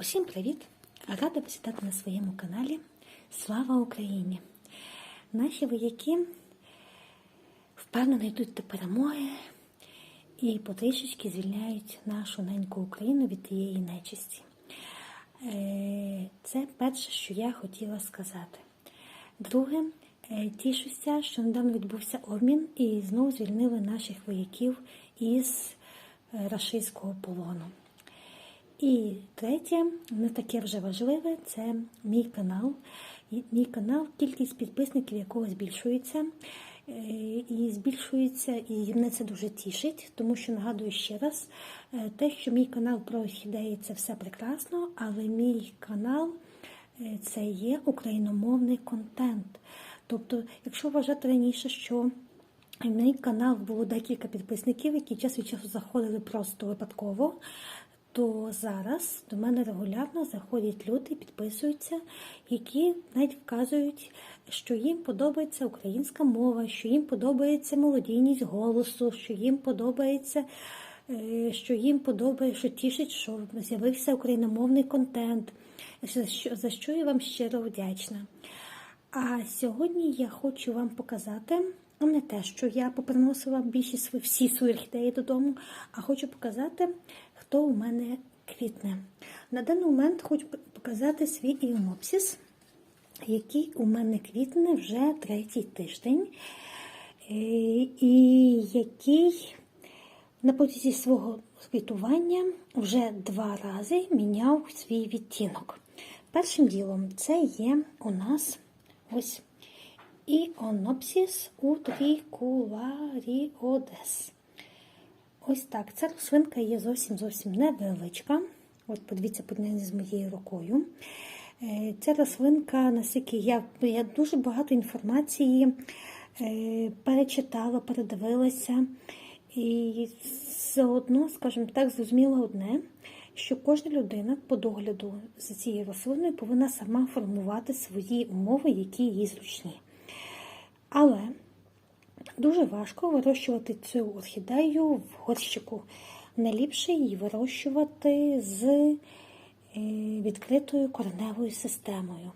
Усім привіт! Рада вас вітати на своєму каналі Слава Україні! Наші вояки впевнено йдуть до перемоги і потрішечки звільняють нашу неньку Україну від тієї нечисті. Е, Це перше, що я хотіла сказати. Друге, е, тішуся, що недавно відбувся обмін і знову звільнили наших вояків із е, рашистського полону. І третє, не таке вже важливе, це мій канал. Мій канал, кількість підписників якого збільшується. Е, І збільшується, і мене це дуже тішить, тому що нагадую ще раз, е, те, що мій канал про орхідеї, це все прекрасно, але мій канал е, це є україномовний контент. Тобто, якщо вважати раніше, що мій канал було декілька підписників, які час від часу заходили просто випадково, то зараз до мене регулярно заходять люди, підписуються, які навіть вказують, що їм подобається українська мова, що їм подобається мелодійність голосу, що їм подобається, е, що їм подобається, що тішить, що з'явився україномовний контент, за що, я вам щиро вдячна. А сьогодні я хочу вам показати ну, не те, що я поприносила більшість всі свої орхідеї додому, а хочу показати, хто у мене квітне. На даний момент хочу показати свій іонопсис, який у мене квітне вже третій тиждень, е, і який на протязі свого квітування вже два рази міняв свій відтінок. Першим ділом це є у нас ось іонопсис утрікуларіодес. Ось так. Ця рослинка є зовсім зовсім невеличка. От подивіться порівняння з моєю рукою. Е, Ця рослинка, наскільки я, я дуже багато інформації е, перечитала, передивилася. І заодно, скажімо так, зрозуміла одне, що кожна людина по догляду за цією рослиною повинна сама формувати свої умови, які їй зручні. Але дуже важко вирощувати цю орхідею в горщику. Найліпше її вирощувати з е, відкритою кореневою системою.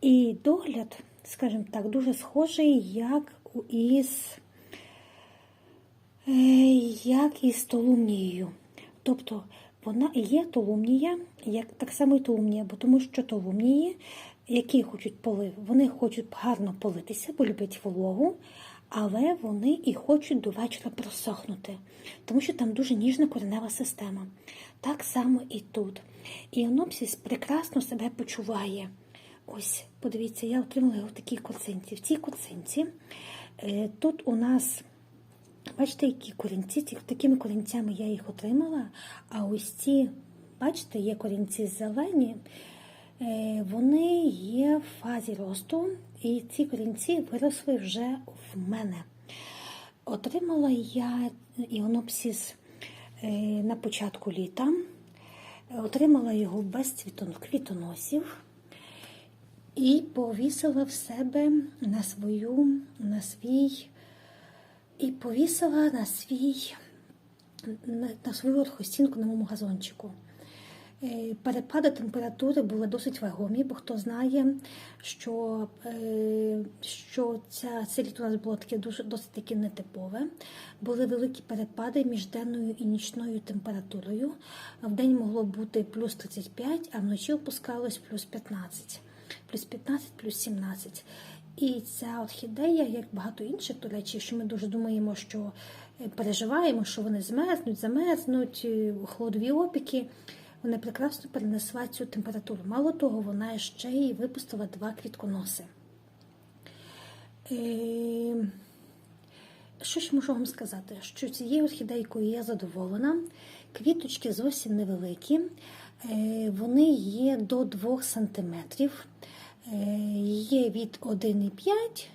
І догляд, скажімо так, дуже схожий, як із, е, як із толумнією. Тобто вона є толумнія, як так само і толумнія, бо тому що толумнії, які хочуть полив, вони хочуть гарно политися, бо люблять вологу, але вони і хочуть до вечора просохнути, тому що там дуже ніжна коренева система. Так само і тут. Іонопсис прекрасно себе почуває. Ось, подивіться, я отримала його в такій корзинці. В цій корзинці е, тут у нас Бачите, які корінці, такими корінцями я їх отримала. А ось ці, бачите, є корінці зелені, вони є в фазі росту, і ці корінці виросли вже в мене. Отримала я іонопсис е, на початку літа, отримала його без квітоносів і повісила в себе на свою, на свій і повісила на свій на свою орхостінку на моєму газончику. Е, Перепади температури були досить вагомі, бо хто знає, що, е, що ця, це літо у нас було таке дуже досить таки нетипове. Були великі перепади між денною і нічною температурою. В день могло бути плюс 35, а вночі опускалось плюс 15, плюс 15, плюс 17. І ця орхідея, як багато інших, до речі, що ми дуже думаємо, що е, переживаємо, що вони змерзнуть, замерзнуть, холодові опіки. Вона прекрасно перенесла цю температуру. Мало того, вона ще й випустила два квітконоси. Е, Що ж можу вам сказати? Що цією орхідейкою я задоволена. Квіточки зовсім невеликі, Е, вони є до 2 см, є від 1,5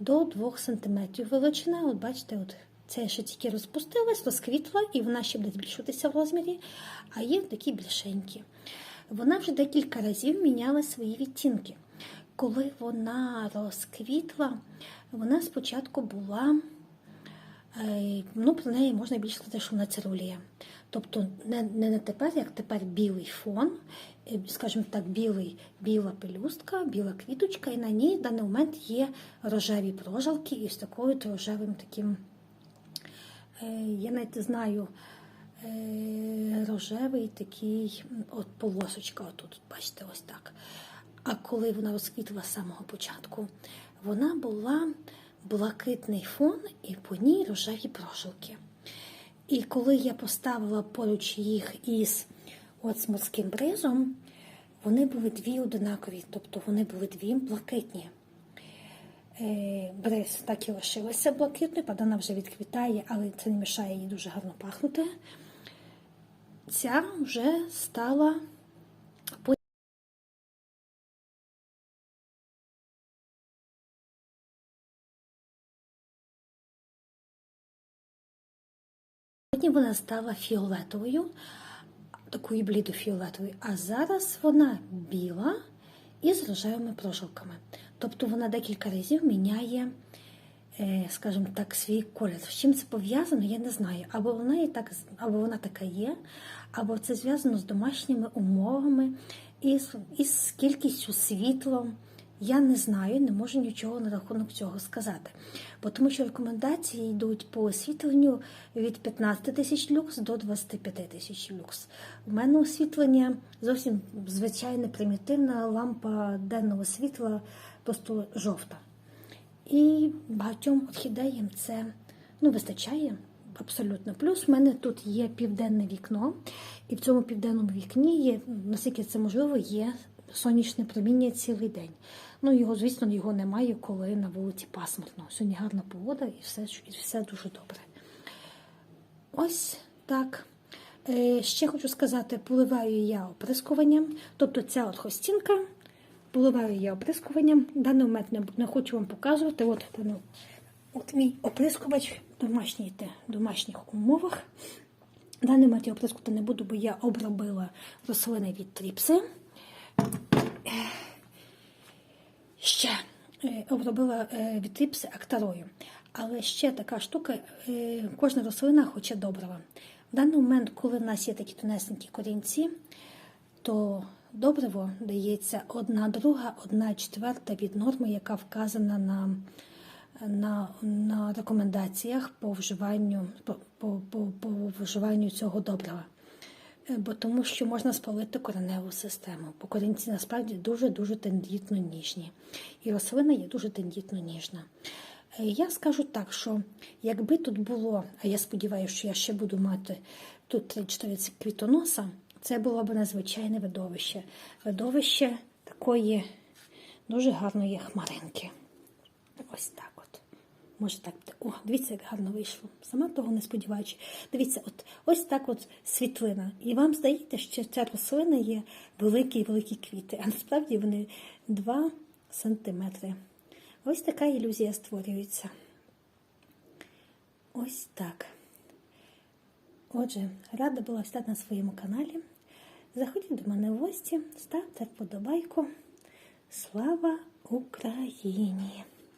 до 2 см. Величина, от бачите, от це ще тільки розпустилась, розквітла, і вона ще буде збільшуватися в розмірі, а є такі більшенькі. Вона вже декілька разів міняла свої відтінки. Коли вона розквітла, вона спочатку була Е, Ну, про неї можна більше сказати, що вона цирулія. Тобто не, не на тепер, як тепер білий фон, е, скажімо так, білий, біла пелюстка, біла квіточка, і на ній в даний момент є рожеві прожилки із такою рожевим таким, я навіть знаю, е, рожевий такий от полосочка, отут, бачите, ось так. А коли вона розквітла з самого початку, вона була блакитний фон і по ній рожеві прожилки. І коли я поставила поруч їх із от з морським бризом, вони були дві одинакові, тобто вони були дві блакитні. Е, Бриз так і лишилася блакитною, правда, вона вже відквітає, але це не мішає їй дуже гарно пахнути. Ця вже стала Потім вона стала фіолетовою, такою блідофіолетовою, а зараз вона біла із рожевими прожилками. Тобто вона декілька разів міняє, е, скажімо так, свій колір. З чим це пов'язано, я не знаю. Або вона і так, або вона така є, або це зв'язано з домашніми умовами і з, із кількістю світла. Я не знаю, не можу нічого на рахунок цього сказати. Бо тому що рекомендації йдуть по освітленню від 15 тисяч люкс до 25 тисяч люкс. У мене освітлення зовсім звичайне, примітивна лампа денного світла, просто жовта. І багатьом орхідеям це ну, вистачає абсолютно. Плюс в мене тут є південне вікно, і в цьому південному вікні є, наскільки це можливо, є сонячне проміння цілий день. Ну, його, звісно, його немає, коли на вулиці пасмурно. Сьогодні гарна погода і все, і все дуже добре. Ось так. Е, Ще хочу сказати, поливаю я оприскуванням. Тобто ця от хостінка, поливаю я оприскуванням. Даний момент не, не хочу вам показувати. От, ну, от мій оприскувач в домашній, домашніх умовах. Даний момент я оприскувати не буду, бо я обробила рослини від тріпси. Ще е, обробила е, від тріпси актарою. Але ще така штука, е, кожна рослина хоче добрива. В даний момент, коли в нас є такі тонесенькі корінці, то добриво дається одна друга, одна четверта від норми, яка вказана на на, на рекомендаціях по вживанню, по, по, по, по вживанню цього добрива. Е, Бо тому що можна спалити кореневу систему. Бо корінці насправді дуже-дуже тендітно ніжні. І рослина є дуже тендітно ніжна. Е, Я скажу так, що якби тут було, а я сподіваюся, що я ще буду мати тут 3-4 квітоноса, це було б надзвичайне видовище. Видовище такої дуже гарної хмаринки. Ось так. Може так буде. О, дивіться, як гарно вийшло. Сама того не сподіваючи. Дивіться, от ось так от світлина. І вам здається, що ця рослина є великі-великі квіти, а насправді вони 2 сантиметри. Ось така ілюзія створюється. Ось так. Отже, рада була встати на своєму каналі. Заходіть до мене в гості, ставте вподобайку. Слава Україні!